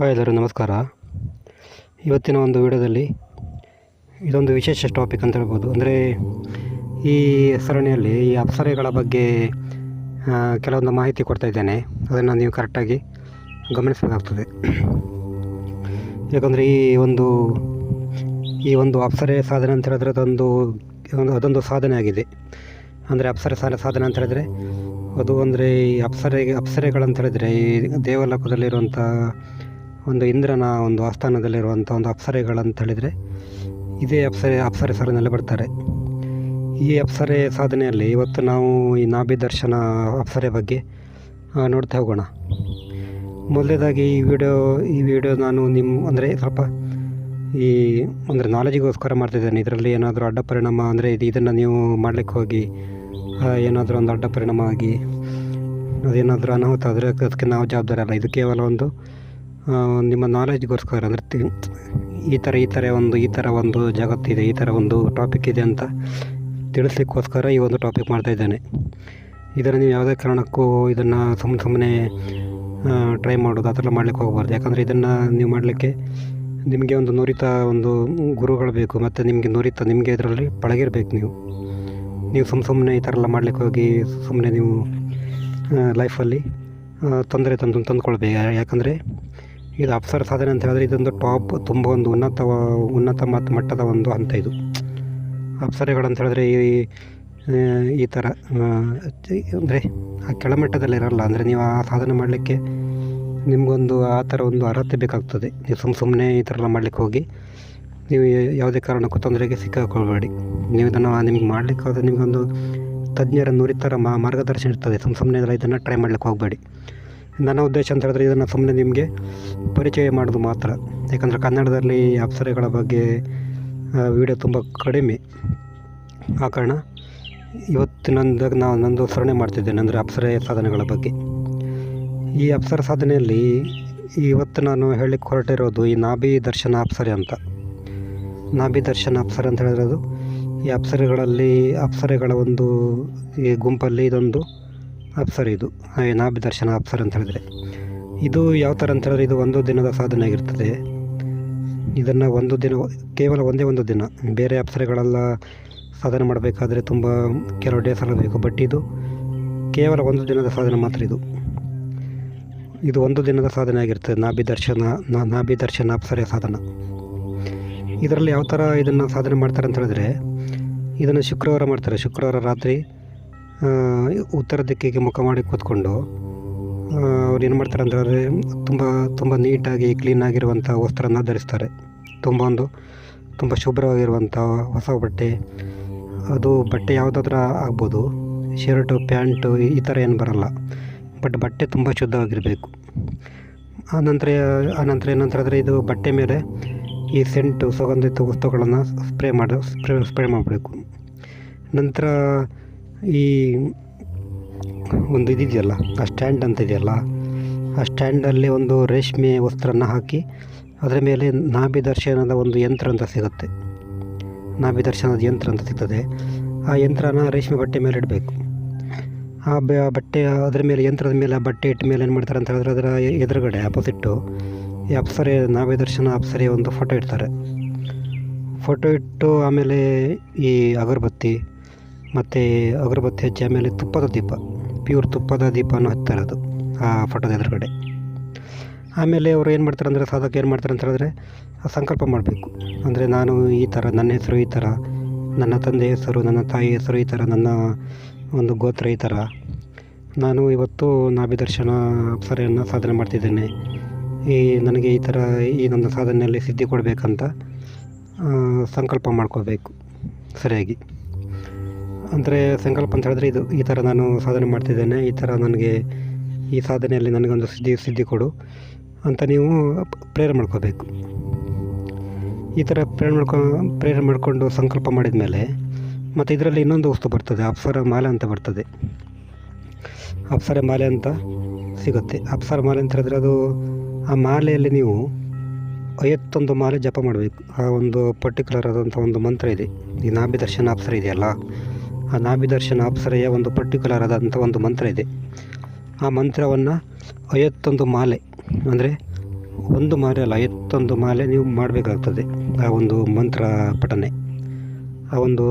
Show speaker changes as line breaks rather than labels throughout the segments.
Hi ಎಲ್ಲರೂ, ನಮಸ್ಕಾರ. ಇವತ್ತಿನ ಒಂದು ವಿಡಿಯೋದಲ್ಲಿ ಇದೊಂದು ವಿಶೇಷ ಟಾಪಿಕ್ ಅಂತ ಹೇಳ್ಬೋದು. ಅಂದರೆ ಈ ಸರಣಿಯಲ್ಲಿ ಈ ಅಪ್ಸರೆಗಳ ಬಗ್ಗೆ ಕೆಲವೊಂದು ಮಾಹಿತಿ ಕೊಡ್ತಾ ಇದ್ದೇನೆ. ಅದನ್ನು ನೀವು ಕರೆಕ್ಟಾಗಿ ಗಮನಿಸಬೇಕಾಗ್ತದೆ. ಯಾಕಂದರೆ ಈ ಒಂದು ಈ ಒಂದು ಅಪ್ಸರೆ ಸಾಧನೆ ಅಂತ ಹೇಳಿದ್ರೆ ಅದೊಂದು ಒಂದು ಅದೊಂದು ಸಾಧನೆ ಆಗಿದೆ. ಅಂದರೆ ಅಪ್ಸರೆ ಸಾಲ, ಸಾಧನೆ ಅಂತ ಹೇಳಿದ್ರೆ ಅದು ಅಂದರೆ ಈ ಅಪ್ಸರೆ ಅಪ್ಸರೆಗಳಂತ ಹೇಳಿದರೆ ಈ ದೇವಲೋಕದಲ್ಲಿರುವಂಥ ಒಂದು ಇಂದ್ರನ ಒಂದು ಆಸ್ಥಾನದಲ್ಲಿರುವಂಥ ಒಂದು ಅಪ್ಸರೆಗಳಂತ ಹೇಳಿದರೆ, ಇದೇ ಅಪ್ಸರೆ ಅಪ್ಸರೆ ಸಾಲಿನಲ್ಲಿ ಬರ್ತಾರೆ. ಈ ಅಪ್ಸರೆ ಸಾಧನೆಯಲ್ಲಿ ಇವತ್ತು ನಾವು ಈ ನಾಭಿ ದರ್ಶನ ಅಪ್ಸರೆ ಬಗ್ಗೆ ನೋಡ್ತಾ ಹೋಗೋಣ. ಮೊದಲೇದಾಗಿ ಈ ವಿಡಿಯೋ ಈ ವಿಡಿಯೋ ನಾನು ನಿಮ್ಮ ಅಂದರೆ ಸ್ವಲ್ಪ ಈ, ಅಂದರೆ ನಾಲೆಜಿಗೋಸ್ಕರ ಮಾಡ್ತಿದ್ದೇನೆ ಇದರಲ್ಲಿ ಏನಾದರೂ ಅಡ್ಡ ಪರಿಣಾಮ, ಅಂದರೆ ಇದು, ಇದನ್ನು ನೀವು ಮಾಡಲಿಕ್ಕೆ ಹೋಗಿ ಏನಾದರೂ ಒಂದು ಅಡ್ಡ ಪರಿಣಾಮ ಆಗಿ, ಅದೇನಾದರೂ ಅನಾಹುತ ಆದರೆ ಅದಕ್ಕೆ ನಾವು ಜವಾಬ್ದಾರಿ ಅಲ್ಲ. ಇದು ಕೇವಲ ಒಂದು ನಿಮ್ಮ ನಾಲೆಜ್ಗೋಸ್ಕರ ಅಂದರೆ ಈ ಥರ ಈ ಥರ ಒಂದು, ಈ ಥರ ಒಂದು ಜಗತ್ತಿದೆ ಈ ಥರ ಒಂದು ಟಾಪಿಕ್ ಇದೆ ಅಂತ ತಿಳಿಸ್ಲಿಕ್ಕೋಸ್ಕರ ಈ ಒಂದು ಟಾಪಿಕ್ ಮಾಡ್ತಾ ಇದ್ದೇನೆ. ಇದನ್ನು ನೀವು ಯಾವುದೇ ಕಾರಣಕ್ಕೂ ಇದನ್ನು ಸುಮ್ಮನೆ ಸುಮ್ಮನೆ ಟ್ರೈ ಮಾಡೋದು, ಆ ಥರ ಮಾಡ್ಲಿಕ್ಕೆ ಹೋಗಬಾರ್ದು. ಯಾಕಂದರೆ ಇದನ್ನು ನೀವು ಮಾಡಲಿಕ್ಕೆ ನಿಮಗೆ ಒಂದು ನುರಿತ ಒಂದು ಗುರುಗಳು ಬೇಕು, ಮತ್ತು ನಿಮಗೆ ನುರಿತ ನಿಮಗೆ ಇದರಲ್ಲಿ ಪಳಗಿರಬೇಕು ನೀವು. ನೀವು ಸುಮ್ಮ ಸುಮ್ಮನೆ ಈ ಥರ ಎಲ್ಲ ಮಾಡ್ಲಿಕ್ಕೆ ಹೋಗಿ ಸುಮ್ಮನೆ ನೀವು ಲೈಫಲ್ಲಿ ತೊಂದರೆ ತಂದು, ತಂದುಕೊಳ್ಬೇಕು. ಯಾಕಂದರೆ ಇದು ಅಪ್ಸರ ಸಾಧನೆ ಅಂತ ಹೇಳಿದ್ರೆ ಇದೊಂದು ಟಾಪ್, ತುಂಬ ಒಂದು ಉನ್ನತ ಉನ್ನತ ಮತ್ತು ಮಟ್ಟದ ಒಂದು ಹಂತ ಇದು. ಅಪ್ಸರೆಗಳಂತ ಹೇಳಿದ್ರೆ ಈ ಈ ಥರ ಅಂದರೆ ಆ ಕೆಳಮಟ್ಟದಲ್ಲಿ ಇರಲ್ಲ. ಅಂದರೆ ನೀವು ಆ ಸಾಧನೆ ಮಾಡಲಿಕ್ಕೆ ನಿಮಗೊಂದು ಆ ಥರ ಒಂದು ಅರ್ಹತೆ ಬೇಕಾಗ್ತದೆ. ನೀವು ಸುಮ್ಮ ಸುಮ್ಮನೆ ಈ ಥರ ಎಲ್ಲ ಮಾಡಲಿಕ್ಕೆ ಹೋಗಿ ನೀವು ಯಾವುದೇ ಕಾರಣಕ್ಕೂ ತೊಂದರೆಗೆ ಸಿಕ್ಕಾಕೊಳ್ಬೇಡಿ ನೀವು ಇದನ್ನು ನಿಮ್ಗೆ ಮಾಡಲಿಕ್ಕೆ ಹೋದರೆ ನಿಮಗೊಂದು ತಜ್ಞರ ನುರಿತರ ಮಾರ್ಗದರ್ಶನ ಇರ್ತದೆ. ಸುಮ್ಮ ಸುಮ್ಮನೆ ಇದನ್ನು ಟ್ರೈ ಮಾಡಲಿಕ್ಕೆ ಹೋಗಬೇಡಿ. ನನ್ನ ಉದ್ದೇಶ ಅಂತ ಹೇಳಿದ್ರೆ ಇದನ್ನು ಸುಮ್ಮನೆ ನಿಮಗೆ ಪರಿಚಯ ಮಾಡೋದು ಮಾತ್ರ. ಯಾಕಂದರೆ ಕನ್ನಡದಲ್ಲಿ ಅಪ್ಸರೆಗಳ ಬಗ್ಗೆ ವಿಡಿಯೋ ತುಂಬ ಕಡಿಮೆ. ಆ ಕಾರಣ ಇವತ್ತು ಇವತ್ತಿನೊಂದು ನಾವು ನಂದು ಸ್ಮರಣೆ ಮಾಡ್ತಿದ್ದೇನೆ, ಅಂದರೆ ಅಪ್ಸರೆ ಸಾಧನೆಗಳ ಬಗ್ಗೆ. ಈ ಅಪ್ಸರ ಸಾಧನೆಯಲ್ಲಿ ಇವತ್ತು ನಾನು ಹೇಳಲಿಕ್ಕೆ ಹೊರಟಿರೋದು ಈ ನಾಭಿ ದರ್ಶನ ಅಪ್ಸರೆ ಅಂತ. ನಾಭಿ ದರ್ಶನ ಅಪ್ಸರೆ ಅಂತ ಹೇಳಿರೋದು ಈ ಅಪ್ಸರೆಗಳಲ್ಲಿ, ಅಪ್ಸರೆಗಳ ಒಂದು ಈ ಗುಂಪಲ್ಲಿ ಇದೊಂದು ಅಪ್ಸರೆ ಇದು. ನಾಭಿ ದರ್ಶನ ಅಪ್ಸರ್ ಅಂತ ಹೇಳಿದ್ರೆ. ಇದು ಯಾವ ಥರ ಅಂತ ಹೇಳಿದ್ರೆ ಇದು ಒಂದು ದಿನದ ಸಾಧನೆ ಆಗಿರ್ತದೆ. ಇದನ್ನು ಒಂದು ದಿನ, ಕೇವಲ ಒಂದೇ ಒಂದು ದಿನ. ಬೇರೆ ಅಪ್ಸರೆಗಳೆಲ್ಲ ಸಾಧನೆ ಮಾಡಬೇಕಾದ್ರೆ ತುಂಬ ಕೆಲವು ಡೇಸ್ ಎಲ್ಲ ಬೇಕು ಬಟ್ ಇದು ಕೇವಲ ಒಂದು ದಿನದ ಸಾಧನೆ ಮಾತ್ರ ಇದು. ಇದು ಒಂದು ದಿನದ ಸಾಧನೆ ಆಗಿರ್ತದೆ. ನಾಭಿ ದರ್ಶನ ನಾಭಿ ದರ್ಶನ ಅಪ್ಸರೆ ಸಾಧನ. ಇದರಲ್ಲಿ ಯಾವ ಥರ ಇದನ್ನು ಸಾಧನೆ ಮಾಡ್ತಾರೆ ಅಂತ ಹೇಳಿದ್ರೆ, ಇದನ್ನು ಶುಕ್ರವಾರ ಮಾಡ್ತಾರೆ. ಶುಕ್ರವಾರ ರಾತ್ರಿ ಉತ್ತರ ದಿಕ್ಕಿಗೆ ಮುಖ ಮಾಡಿ ಕೂತ್ಕೊಂಡು ಅವ್ರು ಏನು ಮಾಡ್ತಾರೆ ಅಂದರೆ ತುಂಬ ತುಂಬ ನೀಟಾಗಿ ಕ್ಲೀನಾಗಿರುವಂಥ ವಸ್ತ್ರನ ಧರಿಸ್ತಾರೆ. ತುಂಬ ಒಂದು, ತುಂಬ ಶುಭ್ರವಾಗಿರುವಂಥ ಹೊಸ ಬಟ್ಟೆ. ಅದು ಬಟ್ಟೆ ಯಾವುದಾದ್ರೂ ಆಗ್ಬೋದು. ಶರ್ಟು, ಪ್ಯಾಂಟು, ಈ ಥರ ಏನು ಬರಲ್ಲ. ಬಟ್ ಬಟ್ಟೆ ತುಂಬ ಶುದ್ಧವಾಗಿರಬೇಕು. ಆನಂತರ ಆನಂತರ ಏನಂತ ಹೇಳಿದ್ರೆ ಇದು ಬಟ್ಟೆ ಮೇಲೆ ಈ ಸೆಂಟು ಸುಗಂಧಿತ ವಸ್ತುಗಳನ್ನು ಸ್ಪ್ರೇ ಮಾಡಿ ಸ್ಪ್ರೇ ಸ್ಪ್ರೇ ಮಾಡಬೇಕು. ನಂತರ ಈ ಒಂದು ಇದಿದೆಯಲ್ಲ, ಆ ಸ್ಟ್ಯಾಂಡ್ ಅಂತ ಇದೆಯಲ್ಲ, ಆ ಸ್ಟ್ಯಾಂಡಲ್ಲಿ ಒಂದು ರೇಷ್ಮೆ ವಸ್ತ್ರನ ಹಾಕಿ ಅದರ ಮೇಲೆ ನಾಭಿ ದರ್ಶನದ ಒಂದು ಯಂತ್ರ ಅಂತ ಸಿಗುತ್ತೆ. ನಾಭಿ ದರ್ಶನದ ಯಂತ್ರ ಅಂತ ಸಿಗ್ತದೆ. ಆ ಯಂತ್ರನ ರೇಷ್ಮೆ ಬಟ್ಟೆ ಮೇಲೆ ಇಡಬೇಕು. ಆ ಬಟ್ಟೆ, ಅದರ ಮೇಲೆ, ಯಂತ್ರದ ಮೇಲೆ, ಆ ಬಟ್ಟೆ ಇಟ್ಟ ಮೇಲೆ ಏನು ಮಾಡ್ತಾರೆ ಅಂತ ಹೇಳಿದ್ರೆ ಅದರ ಎದುರುಗಡೆ ಅಪೋಸಿಟ್ಟು ಈ ಅಪ್ಸರೆ ನಾಭಿ ದರ್ಶನ ಅಪ್ಸರೆ ಒಂದು ಫೋಟೋ ಇಡ್ತಾರೆ. ಫೋಟೋ ಇಟ್ಟು ಆಮೇಲೆ ಈ ಅಗರಬತ್ತಿ ಮತ್ತು ಅಗರಬತ್ತಿ ಹಚ್ಚಿ ಆಮೇಲೆ ತುಪ್ಪದ ದೀಪ ಪ್ಯೂರ್ ತುಪ್ಪದ ದೀಪನ ಹಚ್ತಾರೆ ಅದು ಆ ಫೋಟೋದ ಎದುರುಗಡೆ. ಆಮೇಲೆ ಅವರು ಏನು ಮಾಡ್ತಾರೆ ಅಂದರೆ ಸಾಧಕ ಏನು ಮಾಡ್ತಾರೆ ಅಂತ ಹೇಳಿದ್ರೆ ಸಂಕಲ್ಪ ಮಾಡಬೇಕು. ಅಂದರೆ ನಾನು ಈ ಥರ ನನ್ನ ಹೆಸರು ಈ ಥರ ನನ್ನ ತಂದೆ ಹೆಸರು, ನನ್ನ ತಾಯಿ ಹೆಸರು ಈ ಥರ ನನ್ನ ಒಂದು ಗೋತ್ರ ಈ ಥರ ನಾನು ಇವತ್ತು ನಾಭಿದರ್ಶನ ಅಪ್ಸರೆಯನ್ನು ಸಾಧನೆ ಮಾಡ್ತಿದ್ದೇನೆ. ಈ ನನಗೆ ಈ ಥರ ಈ ನನ್ನ ಸಾಧನೆಯಲ್ಲಿ ಸಿದ್ಧಿ ಕೊಡಬೇಕಂತ ಸಂಕಲ್ಪ ಮಾಡ್ಕೋಬೇಕು ಸರಿಯಾಗಿ. ಅಂದರೆ ಸಂಕಲ್ಪ ಅಂತ ಹೇಳಿದ್ರೆ ಇದು ಈ ಥರ ನಾನು ಸಾಧನೆ ಮಾಡ್ತಿದ್ದೇನೆ. ಈ ಥರ ನನಗೆ ಈ ಸಾಧನೆಯಲ್ಲಿ ನನಗೊಂದು ಸಿದ್ಧಿ ಸಿದ್ಧಿ ಕೊಡು ಅಂತ ನೀವು ಪ್ರೇರಣೆ ಮಾಡ್ಕೋಬೇಕು. ಈ ಥರ ಪ್ರೇರಣೆ ಮಾಡ್ಕೊ ಪ್ರೇರಣೆ ಮಾಡಿಕೊಂಡು ಸಂಕಲ್ಪ ಮಾಡಿದ ಮೇಲೆ ಮತ್ತು ಇದರಲ್ಲಿ ಇನ್ನೊಂದು ವಸ್ತು ಬರ್ತದೆ, ಅಪ್ಸರ ಮಾಲೆ ಅಂತ ಬರ್ತದೆ. ಅಪ್ಸರ ಮಾಲೆ ಅಂತ ಸಿಗುತ್ತೆ. ಅಪ್ಸರ ಮಾಲೆ ಅಂತ ಹೇಳಿದ್ರೆ ಅದು ಆ ಮಾಲೆಯಲ್ಲಿ ನೀವು ಐವತ್ತೊಂದು ಮಾಲೆ ಜಪ ಮಾಡಬೇಕು. ಆ ಒಂದು ಪರ್ಟಿಕ್ಯುಲರ್ ಆದಂಥ ಒಂದು ಮಂತ್ರ ಇದೆ. ಈ ನಾಭಿ ದರ್ಶನ ಅಪ್ಸರ ಇದೆಯಲ್ಲ ಆ ನಾಭಿ ದರ್ಶನ ಅಪ್ಸರೆಯ ಒಂದು ಪರ್ಟಿಕ್ಯುಲರ್ ಆದಂಥ ಒಂದು ಮಂತ್ರ ಇದೆ. ಆ ಮಂತ್ರವನ್ನು ಐವತ್ತೊಂದು ಮಾಲೆ, ಅಂದರೆ ಒಂದು ಮಾಲೆ ಅಲ್ಲ ಐವತ್ತೊಂದು ಮಾಲೆ ನೀವು ಮಾಡಬೇಕಾಗ್ತದೆ ಆ ಒಂದು ಮಂತ್ರ ಪಠನೆ. ಆ ಒಂದು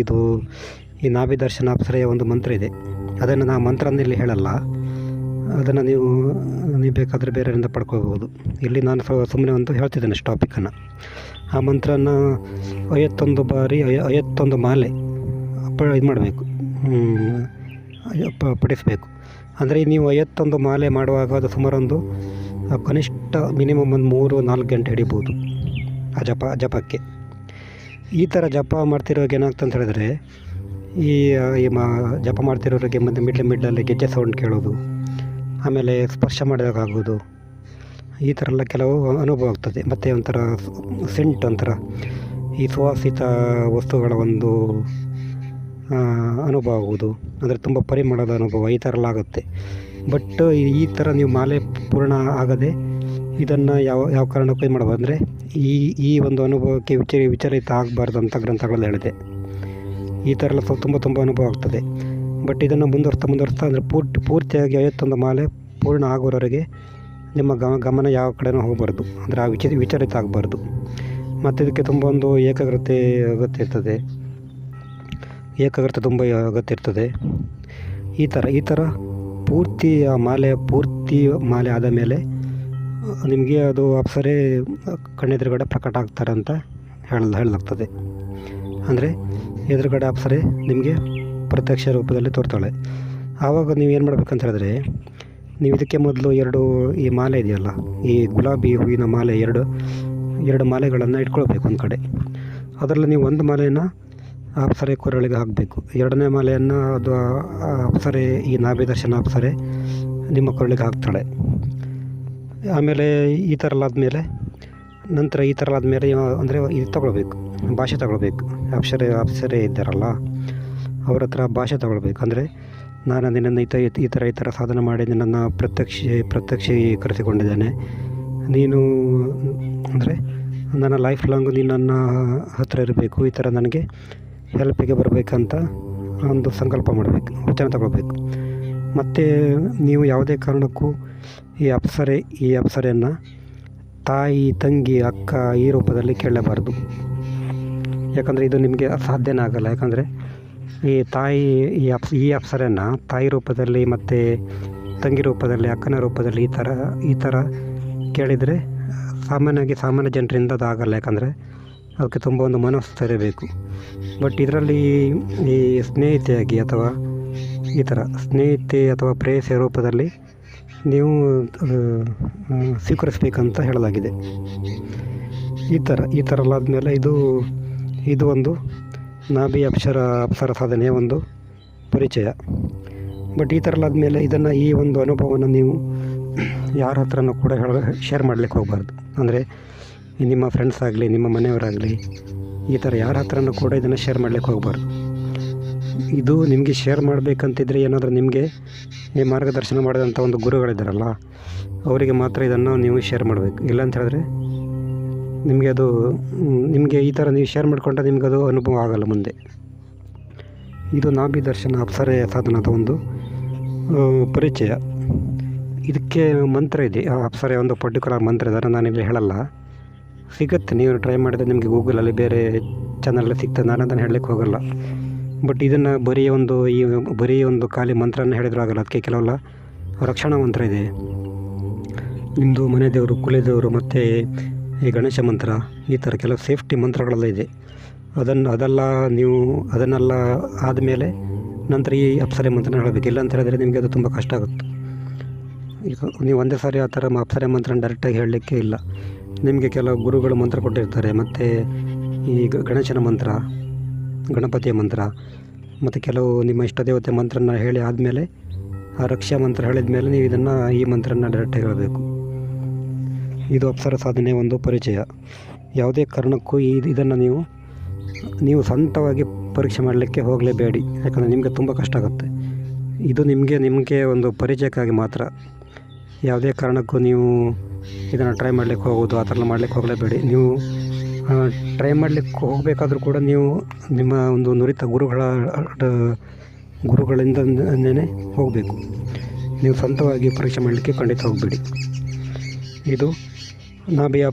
ಇದು ಈ ನಾಭಿ ದರ್ಶನ ಅಪ್ಸರೆಯ ಒಂದು ಮಂತ್ರ ಇದೆ. ಅದನ್ನು ನಾ ಮಂತ್ರನ ಇಲ್ಲಿ ಹೇಳಲ್ಲ. ಅದನ್ನು ನೀವು ನೀವು ಬೇಕಾದರೆ ಬೇರೆಯವರಿಂದ ಪಡ್ಕೋಬೋದು ಇಲ್ಲಿ ನಾನು ಸುಮ್ಮನೆ ಒಂದು ಹೇಳ್ತಿದ್ದೇನೆ ಟಾಪಿಕನ್ನು ಆ ಮಂತ್ರನ ಐವತ್ತೊಂದು ಬಾರಿ ಐವತ್ತೊಂದು ಮಾಲೆ ಪ ಇದು ಮಾಡಬೇಕು. ಪಡಿಸಬೇಕು. ಅಂದರೆ ನೀವು ಐವತ್ತೊಂದು ಮಾಲೆ ಮಾಡುವಾಗ ಅದು ಸುಮಾರೊಂದು ಕನಿಷ್ಠ ಮಿನಿಮಮ್ ಒಂದು ಮೂರು, ನಾಲ್ಕು ಗಂಟೆ ಹಿಡಿಬೋದು, ಆ ಜಪ ಜಪಕ್ಕೆ. ಈ ಥರ ಜಪ ಮಾಡ್ತಿರೋರಿಗೆ ಏನಾಗ್ತದೆ ಅಂತ ಹೇಳಿದ್ರೆ, ಈ ಜಪ ಮಾಡ್ತಿರೋರಿಗೆ ಮತ್ತು ಮಿಡ್ಲ್, ಮಿಡ್ಲಲ್ಲಿ ಗೆಜ್ಜೆ ಸೌಂಡ್ ಕೇಳೋದು, ಆಮೇಲೆ ಸ್ಪರ್ಶ ಮಾಡಿದಾಗೋದು ಈ ಥರ ಎಲ್ಲ ಕೆಲವು ಅನುಭವ ಆಗ್ತದೆ. ಮತ್ತು ಒಂಥರ ಸೆಂಟ್ ಒಂಥರ, ಈ ಸುವಾಸಿತ ವಸ್ತುಗಳ ಒಂದು ಅನುಭವ ಆಗುವುದು. ಅಂದರೆ ತುಂಬ ಪರಿಮಳದ ಅನುಭವ, ಈ ಥರ ಎಲ್ಲ ಆಗುತ್ತೆ. ಬಟ್ ಈ ಥರ ನೀವು ಮಾಲೆ ಪೂರ್ಣ ಆಗದೆ ಇದನ್ನು ಯಾವ ಯಾವ ಕಾರಣಕ್ಕೂ ಏನು ಮಾಡಬಾರ್ದು. ಈ ಈ ಒಂದು ಅನುಭವಕ್ಕೆ ವಿಚರಿ ವಿಚಲಿತ ಆಗಬಾರ್ದು ಅಂತ ಗ್ರಂಥಗಳಲ್ಲಿ ಹೇಳಿದೆ. ಈ ಥರ ಎಲ್ಲ ತುಂಬ ತುಂಬ ಅನುಭವ ಆಗ್ತದೆ. ಬಟ್ ಇದನ್ನು ಮುಂದುವರ್ಸ್ತಾ ಮುಂದುವರ್ಸ್ತಾ ಅಂದರೆ ಪೂರ್ತಿ, ಪೂರ್ತಿಯಾಗಿ ಐವತ್ತೊಂದು ಮಾಲೆ ಪೂರ್ಣ ಆಗೋರವರೆಗೆ ನಿಮ್ಮ ಗಮ, ಗಮನ ಯಾವ ಕಡೆನೂ ಹೋಗಬಾರ್ದು. ಅಂದರೆ ಆ ವಿಚ ವಿಚಲಿತ ಆಗಬಾರ್ದು. ಮತ್ತು ಇದಕ್ಕೆ ತುಂಬ ಒಂದು ಏಕಾಗ್ರತೆ ಅಗತ್ಯ ಇರ್ತದೆ. ಏಕಾಗ್ರತೆ ತುಂಬ ಅಗತ್ಯ ಇರ್ತದೆ. ಈ ಥರ ಈ ಥರ ಪೂರ್ತಿ ಆ ಮಾಲೆ, ಪೂರ್ತಿ ಮಾಲೆ ಆದ ಮೇಲೆ, ನಿಮಗೆ ಅದು ಅಪ್ಸರೆ ಕಣ್ಣೆದುರುಗಡೆ ಪ್ರಕಟ ಆಗ್ತಾರೆ ಅಂತ ಹೇಳ ಹೇಳಲಾಗ್ತದೆ. ಅಂದರೆ ಎದುರುಗಡೆ ಅಪ್ಸರೆ ನಿಮಗೆ ಪ್ರತ್ಯಕ್ಷ ರೂಪದಲ್ಲಿ ತೋರ್ತಾಳೆ. ಆವಾಗ ನೀವು ಏನು ಮಾಡ್ಬೇಕಂತ ಹೇಳಿದ್ರೆ, ನೀವು ಇದಕ್ಕೆ ಮೊದಲು ಎರಡು ಈ ಮಾಲೆ ಇದೆಯಲ್ಲ, ಈ ಗುಲಾಬಿ ಹೂವಿನ ಮಾಲೆ ಎರಡು ಎರಡು ಮಾಲೆಗಳನ್ನು ಇಟ್ಕೊಳ್ಬೇಕು ಒಂದು ಕಡೆ. ಅದರಲ್ಲಿ ನೀವು ಒಂದು ಮಾಲೆಯನ್ನು ಅಪ್ಸರೆ ಕೊರಳಿಗೆ ಹಾಕಬೇಕು. ಎರಡನೇ ಮಾಲೆಯನ್ನು ಅದು ಅಪ್ಸರೆ ಈ ನಾಭಿ ದರ್ಶನ ಅಪ್ಸರೆ ನಿಮ್ಮ ಕೊರಳಿಗೆ ಹಾಕ್ತಾಳೆ. ಆಮೇಲೆ ಈ ಥರ ಆದಮೇಲೆ ನಂತರ ಈ ಥರ ಆದಮೇಲೆ ಅಂದರೆ ಇದು ತಗೊಳ್ಬೇಕು, ಭಾಷೆ ತಗೊಳ್ಬೇಕು. ಅಪ್ಸರೆ ಅಪ್ಸರೆ ಇದ್ದಾರಲ್ಲ, ಅವ್ರ ಹತ್ರ ಭಾಷೆ ತಗೊಳ್ಬೇಕು. ಅಂದರೆ ನಾನು ನಿನ್ನನ್ನು ಈ ಥರ ಈ ಥರ ಈ ಥರ ಸಾಧನೆ ಮಾಡಿ ನಿನ್ನನ್ನು ಪ್ರತ್ಯಕ್ಷ, ಪ್ರತ್ಯಕ್ಷೀಕರಿಸಿಕೊಂಡಿದ್ದೇನೆ. ನೀನು ಅಂದರೆ ನನ್ನ ಲೈಫ್ ಲಾಂಗ್ ನೀನು ನನ್ನ ಹತ್ತಿರ ಇರಬೇಕು. ಈ ಥರ ನನಗೆ ಹೆಲ್ಪಿಗೆ ಬರಬೇಕಂತ ಒಂದು ಸಂಕಲ್ಪ ಮಾಡಬೇಕು ವಚನ ತಗೊಳ್ಬೇಕು. ಮತ್ತು ನೀವು ಯಾವುದೇ ಕಾರಣಕ್ಕೂ ಈ ಅಪ್ಸರೆ, ಈ ಅಪ್ಸರೆಯನ್ನು ತಾಯಿ, ತಂಗಿ, ಅಕ್ಕ, ಈ ರೂಪದಲ್ಲಿ ಕೇಳಬಾರ್ದು. ಯಾಕಂದರೆ ಇದು ನಿಮಗೆ ಸಾಧ್ಯನೇ ಆಗಲ್ಲ. ಯಾಕಂದರೆ ಈ ತಾಯಿ, ಈ ಅಪ್ಸ್ ಈ ಅಪ್ಸರೆಯನ್ನು ತಾಯಿ ರೂಪದಲ್ಲಿ ಮತ್ತು ತಂಗಿ ರೂಪದಲ್ಲಿ, ಅಕ್ಕನ ರೂಪದಲ್ಲಿ ಈ ಥರ ಈ ಥರ ಕೇಳಿದರೆ ಸಾಮಾನ್ಯವಾಗಿ ಸಾಮಾನ್ಯ ಜನರಿಂದ ಅದು ಆಗಲ್ಲ. ಯಾಕಂದರೆ ಅದಕ್ಕೆ ತುಂಬ ಒಂದು ಮನಸ್ಥೈರ್ಯ ಬೇಕು ಬಟ್ ಇದರಲ್ಲಿ ಈ ಸ್ನೇಹಿತೆಯಾಗಿ ಅಥವಾ ಈ ಥರ ಸ್ನೇಹಿತೆ ಅಥವಾ ಪ್ರೇಯಸಿಯ ರೂಪದಲ್ಲಿ ನೀವು ಸ್ವೀಕರಿಸಬೇಕಂತ ಹೇಳಲಾಗಿದೆ. ಈ ಥರ ಈ ಥರ ಎಲ್ಲ ಆದಮೇಲೆ ಇದು ಇದು ಒಂದು ನಾಭಿ ಅಪ್ಸರ ಅಪ್ಸರ ಸಾಧನೆಯ ಒಂದು ಪರಿಚಯ. ಬಟ್ ಈ ಥರ ಎಲ್ಲ ಇದನ್ನು ಈ ಒಂದು ಅನುಭವವನ್ನು ನೀವು ಯಾರ ಹತ್ರನೂ ಕೂಡ ಹೇಳ ಶೇರ್ ಮಾಡಲಿಕ್ಕೆ ಹೋಗಬಾರ್ದು. ಅಂದರೆ ನಿಮ್ಮ ಫ್ರೆಂಡ್ಸ್ ಆಗಲಿ, ನಿಮ್ಮ ಮನೆಯವರಾಗಲಿ, ಈ ಥರ ಯಾರ ಹತ್ರನೂ ಕೂಡ ಇದನ್ನು ಶೇರ್ ಮಾಡಲಿಕ್ಕೆ ಹೋಗಬಾರ್ದು. ಇದು ನಿಮಗೆ ಶೇರ್ ಮಾಡಬೇಕಂತಿದ್ರೆ ಏನಾದರೂ ನಿಮಗೆ ಈ ಮಾರ್ಗದರ್ಶನ ಮಾಡಿದಂಥ ಒಂದು ಗುರುಗಳಿದ್ದಾರಲ್ಲ ಅವರಿಗೆ ಮಾತ್ರ ಇದನ್ನು ನೀವು ಶೇರ್ ಮಾಡಬೇಕು. ಇಲ್ಲ ಅಂತ ಹೇಳಿದ್ರೆ ನಿಮಗೆ ಅದು, ನಿಮಗೆ ಈ ಥರ ನೀವು ಶೇರ್ ಮಾಡಿಕೊಂಡ್ರೆ ನಿಮಗೆ ಅದು ಅನುಭವ ಆಗಲ್ಲ ಮುಂದೆ. ಇದು ನಾಭಿ ದರ್ಶನ ಅಪ್ಸರೆ ಸಾಧನದ ಒಂದು ಪರಿಚಯ. ಇದಕ್ಕೆ ಮಂತ್ರ ಇದೆ. ಆ ಅಪ್ಸರೆ ಒಂದು ಪರ್ಟಿಕ್ಯುಲರ್ ಮಂತ್ರ ನಾನು ನಾನಿಲ್ಲಿ ಹೇಳಲ್ಲ. ಸಿಗುತ್ತೆ. ನೀವು ಟ್ರೈ ಮಾಡಿದ್ರೆ ನಿಮಗೆ ಗೂಗಲಲ್ಲಿ ಬೇರೆ ಚಾನಲಲ್ಲಿ ಸಿಗ್ತದೆ. ನಾನು ಅದನ್ನು ಹೇಳಲಿಕ್ಕೆ ಹೋಗಲ್ಲ. ಬಟ್ ಇದನ್ನು ಬರೀ ಒಂದು ಈ ಬರೀ ಒಂದು ಖಾಲಿ ಮಂತ್ರನ ಹೇಳಿದ್ರು ಆಗಲ್ಲ. ಅದಕ್ಕೆ ಕೆಲವೆಲ್ಲ ರಕ್ಷಣಾ ಮಂತ್ರ ಇದೆ. ನಿಮ್ಮದು ಮನೆ ದೇವರು ಕುಲದೇವರು ಮತ್ತು ಈ ಗಣೇಶ ಮಂತ್ರ, ಈ ಥರ ಕೆಲವು ಸೇಫ್ಟಿ ಮಂತ್ರಗಳೆಲ್ಲ ಇದೆ. ಅದನ್ನು, ಅದೆಲ್ಲ ನೀವು, ಅದನ್ನೆಲ್ಲ ಆದಮೇಲೆ ನಂತರ ಈ ಅಪ್ಸರೆ ಮಂತ್ರನ ಹೇಳಬೇಕು. ಇಲ್ಲ ಅಂತ ಹೇಳಿದರೆ ನಿಮಗೆ ಅದು ತುಂಬ ಕಷ್ಟ ಆಗುತ್ತೆ. ಈಗ ನೀವು ಒಂದೇ ಸಾರಿ ಆ ಥರ ಅಪ್ಸರೆ ಮಂತ್ರನ ಡೈರೆಕ್ಟಾಗಿ ಹೇಳಲಿಕ್ಕೆ ಇಲ್ಲ. ನಿಮಗೆ ಕೆಲವು ಗುರುಗಳು ಮಂತ್ರ ಕೊಟ್ಟಿರ್ತಾರೆ, ಮತ್ತು ಈ ಗಣೇಶನ ಮಂತ್ರ, ಗಣಪತಿಯ ಮಂತ್ರ, ಮತ್ತು ಕೆಲವು ನಿಮ್ಮ ಇಷ್ಟ ದೇವತೆ ಮಂತ್ರನ ಹೇಳಿ ಆದಮೇಲೆ, ಆ ರಕ್ಷಾ ಮಂತ್ರ ಹೇಳಿದ ಮೇಲೆ ನೀವು ಇದನ್ನು ಈ ಮಂತ್ರನ ಡೈರೆಕ್ಟ್ ಹೇಳಬೇಕು. ಇದು ಅಪ್ಸರ ಸಾಧನೆ ಒಂದು ಪರಿಚಯ. ಯಾವುದೇ ಕಾರಣಕ್ಕೂ ಈ ಇದನ್ನು ನೀವು ನೀವು ಸ್ವಂತವಾಗಿ ಪರೀಕ್ಷೆ ಮಾಡಲಿಕ್ಕೆ ಹೋಗಲೇಬೇಡಿ. ಯಾಕಂದರೆ ನಿಮಗೆ ತುಂಬ ಕಷ್ಟ ಆಗುತ್ತೆ. ಇದು ನಿಮಗೆ ನಿಮಗೆ ಒಂದು ಪರಿಚಯಕ್ಕಾಗಿ ಮಾತ್ರ. ಯಾವುದೇ ಕಾರಣಕ್ಕೂ ನೀವು ಇದನ್ನು ಟ್ರೈ ಮಾಡಲಿಕ್ಕೆ ಹೋಗೋದು ಆ ಥರ ಮಾಡಲಿಕ್ಕೆ ಹೋಗಲೇಬೇಡಿ. ನೀವು ಟ್ರೈ ಮಾಡಲಿಕ್ಕೆ ಹೋಗಬೇಕಾದ್ರೂ ಕೂಡ ನೀವು ನಿಮ್ಮ ಒಂದು ನುರಿತ ಗುರುಗಳ ಗುರುಗಳಿಂದ ಗುರುಗಳಿಂದನೇ ಹೋಗಬೇಕು. ನೀವು ಸ್ವಂತವಾಗಿ ಪರೀಕ್ಷೆ ಮಾಡಲಿಕ್ಕೆ ಖಂಡಿತ ಹೋಗಬೇಡಿ. ಇದು ನಾಭಿಯ